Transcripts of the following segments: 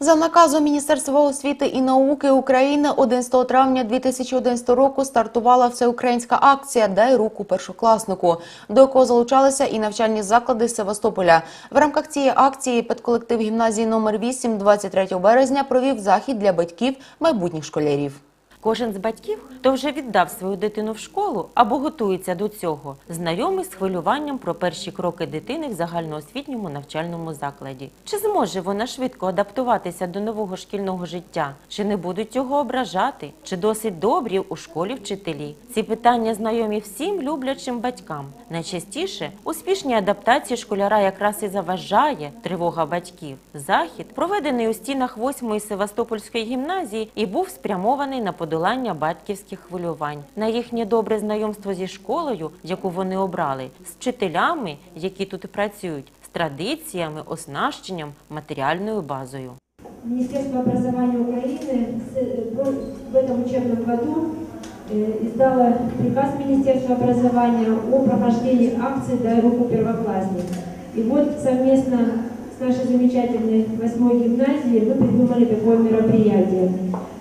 За наказом Міністерства освіти і науки України 11 травня 2011 року стартувала всеукраїнська акція Дай руку першокласнику, до якого залучалися і навчальні заклади Севастополя. В рамках цієї акції педколектив гімназії номер 8 23 березня провів захід для батьків майбутніх школярів. Кожен з батьків, хто вже віддав свою дитину в школу або готується до цього, знайомий з хвилюванням про перші кроки дитини в загальноосвітньому навчальному закладі. Чи зможе вона швидко адаптуватися до нового шкільного життя? Чи не будуть його ображати? Чи досить добрі у школі вчителі? Ці питання знайомі всім люблячим батькам. Найчастіше успішній адаптації школяра якраз і заважає тривога батьків. Захід, проведений у стінах 8-ї Севастопольської гімназії, і був спрямований на подолання батьківських хвилювань, на їхнє добре знайомство зі школою, яку вони обрали, з вчителями, які тут працюють, з традиціями, оснащенням, матеріальною базою. Министерство образования Украины с- э, в этом учебном году э, издало приказ Министерства образования о прохождении акции «Дай руку первоклассник». И вот совместно с нашей замечательной восьмой гимназией мы придумали такое мероприятие.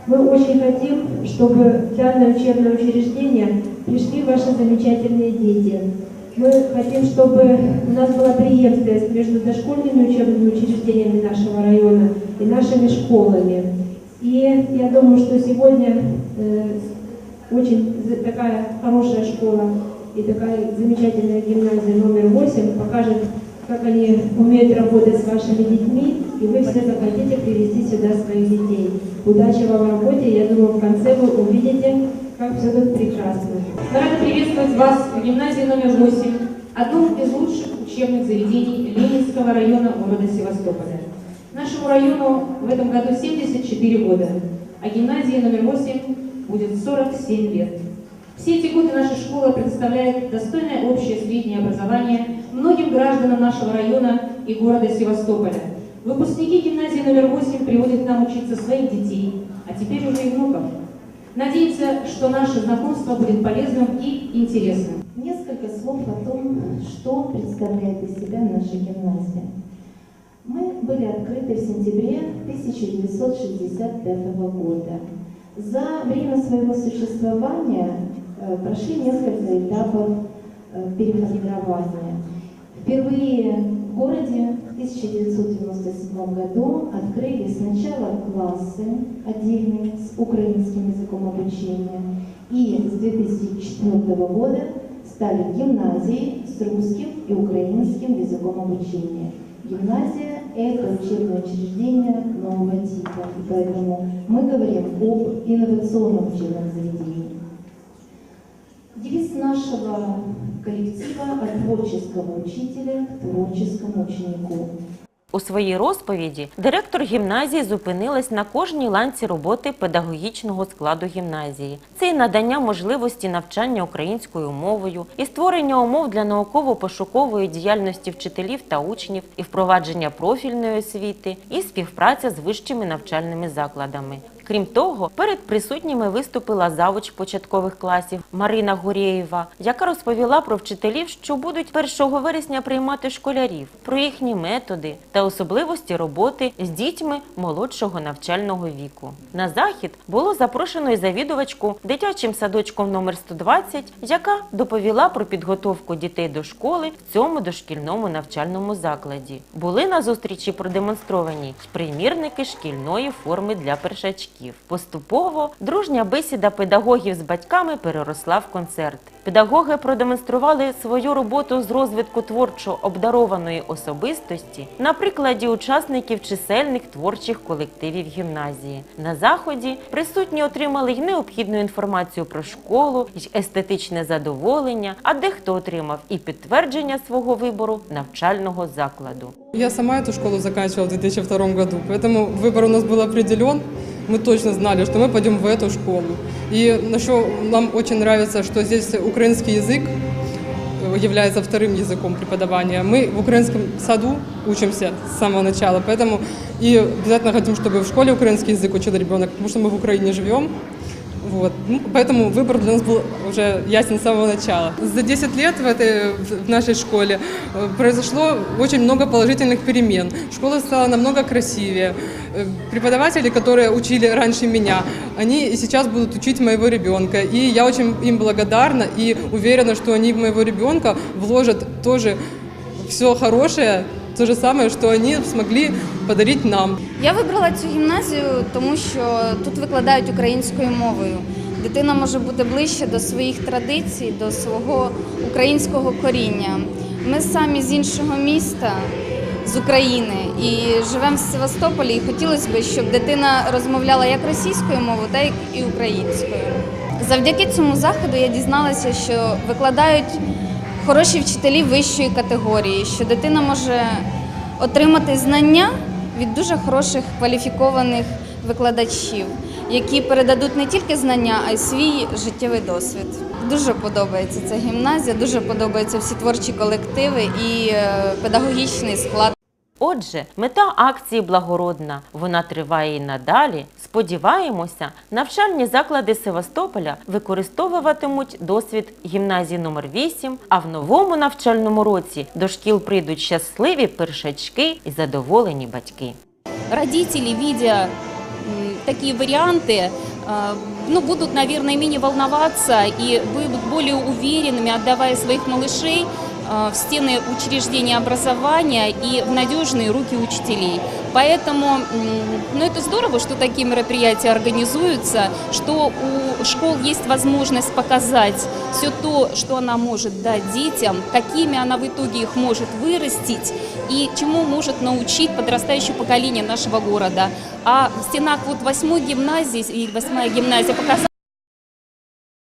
Мы очень хотим, чтобы в данное учебное учреждение пришли ваши замечательные дети. Мы хотим, чтобы у нас была преемственность между дошкольными учебными учреждениями нашего района и нашими школами. И я думаю, что сегодня э, очень такая хорошая школа и такая замечательная гимназия номер 8 покажет, как они умеют работать с вашими детьми, и вы все захотите привести сюда своих детей. Удачи вам в работе, я думаю, в конце вы увидите, как все тут прекрасно. Мы рады приветствовать вас в гимназии номер 8, одном из лучших учебных заведений Ленинского района города Севастополя. Нашему району в этом году 74 года, а гимназии номер 8 будет 47 лет. Все эти годы наша школа предоставляет достойное общее среднее образование многим гражданам нашего района и города Севастополя. Выпускники гимназии номер 8 приводят к нам учиться своих детей, а теперь уже и внуков. Надеемся, что наше знакомство будет полезным и интересным. Несколько слов о том, что представляет из себя наша гимназия. Мы были открыты в сентябре 1965 года. За время своего существования э, прошли несколько этапов э, переформирования. Впервые в городе в 1997 году открыли сначала классы отдельные с украинским языком обучения, и с 2004 года стали гимназии с русским и украинским языком обучения. Гимназия – это учебное учреждение нового типа, и поэтому мы говорим об инновационном учебном заведении. Девиз нашего коллектива «От творческого учителя к творческому ученику». У своїй розповіді директор гімназії зупинилась на кожній ланці роботи педагогічного складу гімназії. Це і надання можливості навчання українською мовою, і створення умов для науково-пошукової діяльності вчителів та учнів, і впровадження профільної освіти, і співпраця з вищими навчальними закладами. Крім того, перед присутніми виступила завуч початкових класів Марина Гурєєва, яка розповіла про вчителів, що будуть 1 вересня приймати школярів, про їхні методи та особливості роботи з дітьми молодшого навчального віку. На захід було запрошено і завідувачку дитячим садочком номер 120, яка доповіла про підготовку дітей до школи в цьому дошкільному навчальному закладі. Були на зустрічі продемонстровані примірники шкільної форми для першачків. Поступово дружня бесіда педагогів з батьками переросла в концерт. Педагоги продемонстрували свою роботу з розвитку творчо обдарованої особистості на прикладі учасників чисельних творчих колективів гімназії. На заході присутні отримали й необхідну інформацію про школу, й естетичне задоволення, а дехто отримав і підтвердження свого вибору навчального закладу. Я сама эту школу заканчивала в 2002 году, поэтому выбор у нас был определен. Мы точно знали, что мы пойдем в эту школу. И еще нам очень нравится, что здесь украинский язык э, является вторым языком преподавания. Мы в украинском саду учимся с самого начала, поэтому и обязательно хотим, чтобы в школе украинский язык учил ребенок, потому что мы в Украине живем. Вот. Ну, поэтому выбор для нас был уже ясен с самого начала. За 10 лет в, этой, в нашей школе э, произошло очень много положительных перемен. Школа стала намного красивее. Э, Преподаватели, которые учили раньше меня, они и сейчас будут учить моего ребенка. И я очень им благодарна и уверена, что они в моего ребенка вложат тоже все хорошее, то же самое, что они смогли подарить нам. Я вибрала цю гімназію, тому що тут викладають українською мовою. Дитина може бути ближче до своїх традицій, до свого українського коріння. Ми самі з іншого міста, з України, і живемо в Севастополі. І хотілося б, щоб дитина розмовляла як російською мовою, так і українською. Завдяки цьому заходу я дізналася, що викладають хороші вчителі вищої категорії, що дитина може отримати знання від дуже хороших кваліфікованих викладачів, які передадуть не тільки знання, а й свій життєвий досвід. Дуже подобається ця гімназія, дуже подобаються всі творчі колективи і е, педагогічний склад. Отже, мета акції благородна. Вона триває і надалі. Сподіваємося, навчальні заклади Севастополя використовуватимуть досвід гімназії номер 8 а в новому навчальному році до шкіл прийдуть щасливі першачки і задоволені батьки. родители, видя м, такие варианты, э, ну, будут, наверное, менее волноваться и будут более уверенными, отдавая своих малышей э, в стены учреждения образования и в надежные руки учителей. Поэтому ну, это здорово, что такие мероприятия организуются, что у школ есть возможность показать все то, что она может дать детям, какими она в итоге их может вырастить и чему может научить подрастающее поколение нашего города. А в стенах вот восьмой гимназии, и восьмая гимназия показала,